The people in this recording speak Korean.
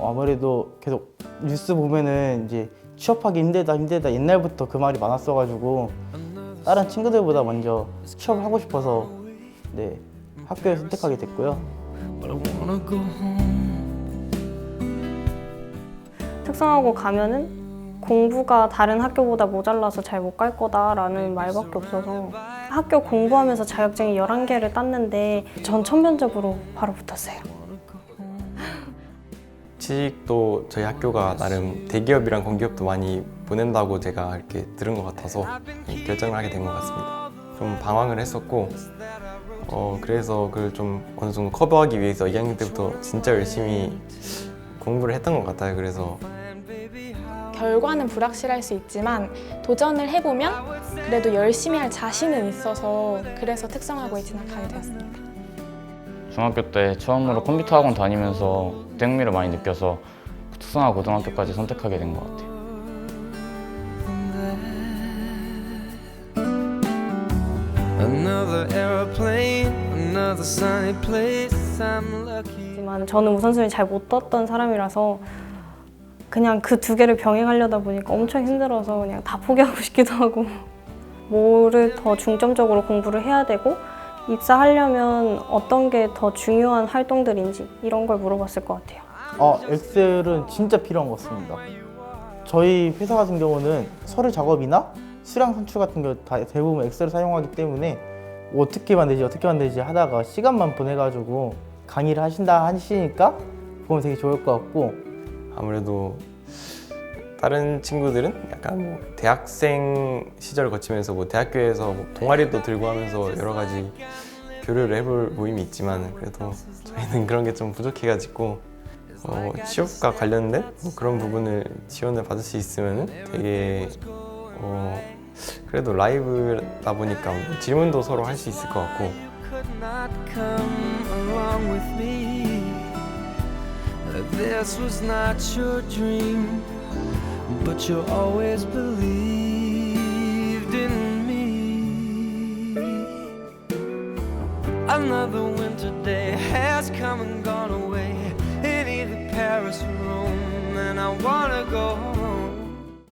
어, 아무래도 계속 뉴스 보면은 이제 취업하기 힘들다 힘들다 옛날부터 그 말이 많았어가지고 다른 친구들보다 먼저 취업을 하고 싶어서 네 학교를 선택하게 됐고요. 특성화고 가면은 공부가 다른 학교보다 모자라서 잘 못 갈 거다라는 말밖에 없어서 학교 공부하면서 자격증이 11개를 땄는데 전 천면접으로 바로 붙었어요. 취직도 저희 학교가 나름 대기업이랑 공기업도 많이 보낸다고 제가 이렇게 들은 것 같아서 결정을 하게 된 것 같습니다. 좀 방황을 했었고 어 그래서 그걸 좀 어느 정도 커버하기 위해서 2학년 때부터 진짜 열심히 공부를 했던 것 같아요. 그래서 결과는 불확실할 수 있지만 도전을 해보면 그래도 열심히 할 자신은 있어서 그래서 특성화고에 진학하게 되었습니다. 중학교 때 처음으로 컴퓨터 학원 다니면서 흥미를 많이 느껴서 특성화 고등학교까지 선택하게 된 것 같아요. Another aeroplane, another sunny place. I'm lucky. 하지만 저는 우선순위 잘 못 떴던 사람이라서 그냥 그 두 개를 병행하려다 보니까 엄청 힘들어서 그냥 다 포기하고 싶기도 하고 뭐를 더 중점적으로 공부를 해야 되고 입사하려면 어떤 게 더 중요한 활동들인지 이런 걸 물어봤을 것 같아요. 어, 엑셀은 진짜 필요한 것 같습니다. 저희 회사 같은 경우는 서류 작업이나 수량 산출 같은 거 다 대부분 엑셀을 사용하기 때문에 뭐 어떻게 만들지 어떻게 만들지 하다가 시간만 보내가지고 강의를 하신다 하시니까 보면 되게 좋을 것 같고 아무래도 다른 친구들은 약간 뭐 대학생 시절을 거치면서 뭐 대학교에서 뭐 동아리도 들고 하면서 여러 가지 교류를 해볼 모임이 있지만 그래도 저희는 그런 게 좀 부족해가지고 어, 취업과 관련된 뭐 그런 부분을 지원을 받을 수 있으면 되게 어, 그래도 라이브다 보니까 뭐 질문도 서로 할 수 있을 것 같고. This was not your dream, but you always believed in me. Another winter day has come and gone away in either Paris or Rome, and I wanna go home.